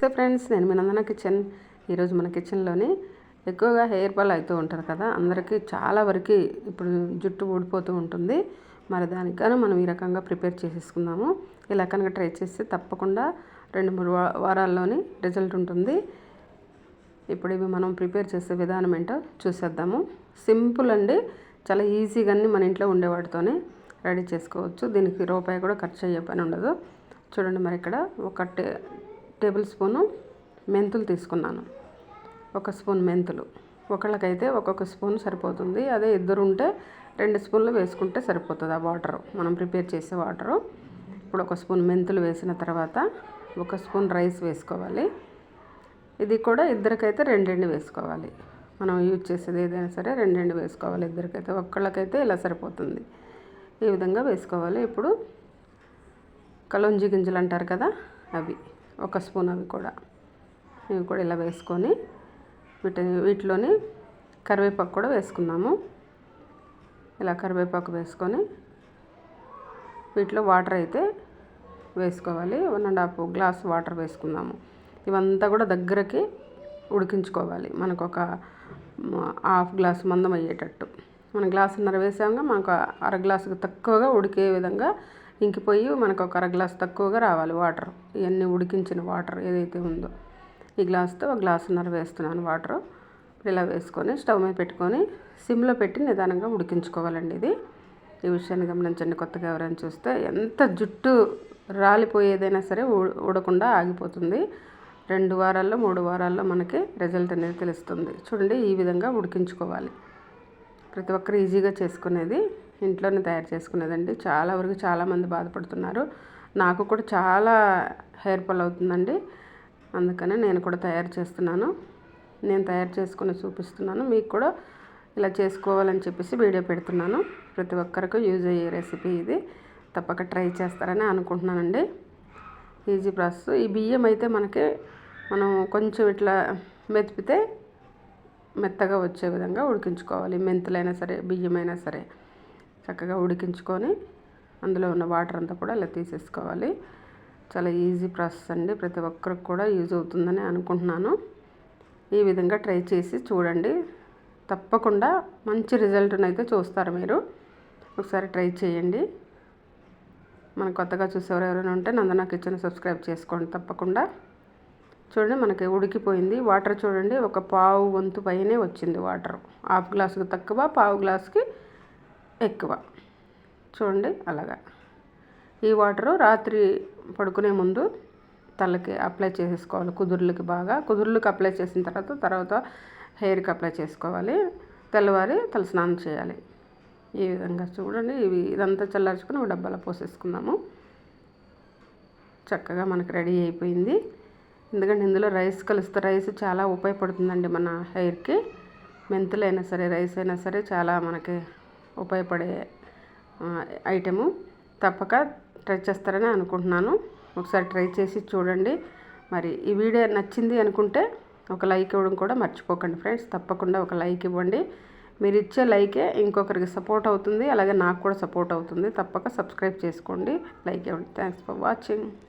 So friends నేను మీ నందన kitchen. ఈరోజు మన కిచెన్లోని ఎక్కువగా హెయిర్ ఫాల్ అవుతూ ఉంటారు కదా అందరికీ చాలా వరకు ఇప్పుడు జుట్టు ఊడిపోతూ ఉంటుంది. మరి దానికన్నా మనం ఈ రకంగా ప్రిపేర్ చేసేసుకుందాము. ఇలా కనుక ట్రై చేస్తే తప్పకుండా రెండు మూడు వారాల్లోని రిజల్ట్ ఉంటుంది. ఇప్పుడు ఇవి మనం ప్రిపేర్ చేసే విధానం ఏంటో చూసేద్దాము. సింపుల్ అండి చాలా ఈజీగా మన ఇంట్లో ఉండేవాటితోనే రెడీ చేసుకోవచ్చు. దీనికి రూపాయి కూడా ఖర్చు అయ్యే పని ఉండదు. చూడండి మరి ఇక్కడ ఒక టేబుల్ స్పూను మెంతులు తీసుకున్నాను. ఒక స్పూన్ మెంతులు. ఒకళ్ళకైతే ఒక్కొక్క స్పూన్ సరిపోతుంది. అదే ఇద్దరు ఉంటే రెండు స్పూన్లు వేసుకుంటే సరిపోతుంది ఆ వాటరు. మనం ప్రిపేర్ చేసే వాటరు. ఇప్పుడు ఒక స్పూన్ మెంతులు వేసిన తర్వాత ఒక స్పూన్ రైస్ వేసుకోవాలి. ఇది కూడా ఇద్దరికైతే రెండు వేసుకోవాలి. మనం యూజ్ చేసేది ఏదైనా సరే రెండు వేసుకోవాలి ఇద్దరికైతే. ఒక్కళ్ళకైతే ఇలా సరిపోతుంది. ఈ విధంగా వేసుకోవాలి. ఇప్పుడు కలొంజి గింజలు అంటారు కదా అవి. ఒక స్పూన్ అవి కూడా. ఇవి కూడా ఇలా వేసుకొని వీటిని వీటిలోని కరివేపాకు కూడా వేసుకున్నాము. ఇలా కరివేపాకు వేసుకొని వీటిలో వాటర్ అయితే వేసుకోవాలి. One and half glass water వేసుకుందాము ఇవంతా కూడా దగ్గరకి ఉడికించుకోవాలి. మనకు ఒక హాఫ్ గ్లాస్ మందం అయ్యేటట్టు. మన గ్లాసున్నర వేసాక మనకు అర గ్లాసుకు తక్కువగా ఉడికే విధంగా ఇంకిపోయి మనకు ఒక అర గ్లాస్ తక్కువగా రావాలి వాటర్. ఇవన్నీ ఉడికించిన వాటర్ ఏదైతే ఉందో. ఈ గ్లాస్తో ఒక గ్లాసున్నర వేస్తున్నాను వాటర్. ఇలా వేసుకొని స్టవ్ మీద పెట్టుకొని సిమ్లో పెట్టి నిదానంగా ఉడికించుకోవాలండి ఇది. ఈ విషయాన్ని గమనించండి కొత్తగా ఎవరైనా చూస్తే. ఎంత జుట్టు రాలిపోయేదైనా సరే ఉడకుండా ఆగిపోతుంది. రెండు వారాల్లో మూడు వారాల్లో మనకి రిజల్ట్ అనేది తెలుస్తుంది. చూడండి ఈ విధంగా ఉడికించుకోవాలి. ప్రతి ఒక్కరు ఈజీగా చేసుకునేది ఇంట్లోనే తయారు చేసుకునేదండి. చాలా వరకు చాలామంది బాధపడుతున్నారు. నాకు కూడా చాలా హెయిర్ ఫాల్ అవుతుందండి. అందుకనే నేను కూడా తయారు చేస్తున్నాను. నేను తయారు చేసుకుని చూపిస్తున్నాను. మీకు కూడా ఇలా చేసుకోవాలని చెప్పేసి వీడియో పెడుతున్నాను. ప్రతి ఒక్కరికి యూజ్ అయ్యే రెసిపీ ఇది. తప్పక ట్రై చేస్తారని అనుకుంటున్నానండి. Easy process. ఈ బియ్యం అయితే మనకి మనం కొంచెం ఇట్లా మెతిపితే మెత్తగా వచ్చే విధంగా ఉడికించుకోవాలి. మెంతులైనా సరే బియ్యమైనా సరే. చక్కగా ఉడికించుకొని అందులో ఉన్న వాటర్ అంతా కూడా ఇలా తీసేసుకోవాలి. చాలా ఈజీ ప్రాసెస్ అండి. ప్రతి ఒక్కరికి కూడా యూజ్ అవుతుందని అనుకుంటున్నాను. ఈ విధంగా ట్రై చేసి చూడండి. తప్పకుండా మంచి రిజల్ట్ని అయితే చూస్తారు మీరు. ఒకసారి ట్రై చేయండి. మన కొత్తగా చూసేవారు ఎవరైనా ఉంటే నందన కిచెన్ సబ్స్క్రైబ్ చేసుకోండి తప్పకుండా. చూడండి మనకి ఉడికిపోయింది. వాటర్ చూడండి ఒక పావు వంతు పైనే వచ్చింది వాటర్. హాఫ్ గ్లాస్కి తక్కువ పావు గ్లాస్కి ఎక్కువ. చూడండి అలాగా. ఈ వాటరు రాత్రి పడుకునే ముందు తలకి అప్లై చేసేసుకోవాలి. కుదుర్లకి బాగా. కుదుర్లకి అప్లై చేసిన తర్వాత తర్వాత హెయిర్కి అప్లై చేసుకోవాలి. తెల్లవారి తల స్నానం చేయాలి. ఈ విధంగా చూడండి. ఇవి ఇదంతా చల్లార్చుకుని ఒక డబ్బాలో పోసేసుకుందాము. చక్కగా మనకు రెడీ అయిపోయింది. ఎందుకంటే ఇందులో రైస్ కలిస్తే రైస్ చాలా ఉపయోగపడుతుందండి మన హెయిర్కి. మెంతులైనా సరే రైస్ అయినా సరే చాలా మనకి ఉపయోగపడే ఐటెము తప్పక ట్రై చేస్తారని అనుకుంటున్నాను. ఒకసారి ట్రై చేసి చూడండి. మరి ఈ వీడియో నచ్చింది అనుకుంటే ఒక లైక్ ఇవ్వడం కూడా మర్చిపోకండి ఫ్రెండ్స్. తప్పకుండా ఒక లైక్ ఇవ్వండి. మీరు ఇచ్చే లైకే ఇంకొకరికి సపోర్ట్ అవుతుంది. అలాగే నాకు కూడా సపోర్ట్ అవుతుంది. తప్పక సబ్స్క్రైబ్ చేసుకోండి. లైక్ ఇవ్వండి. Thanks for watching.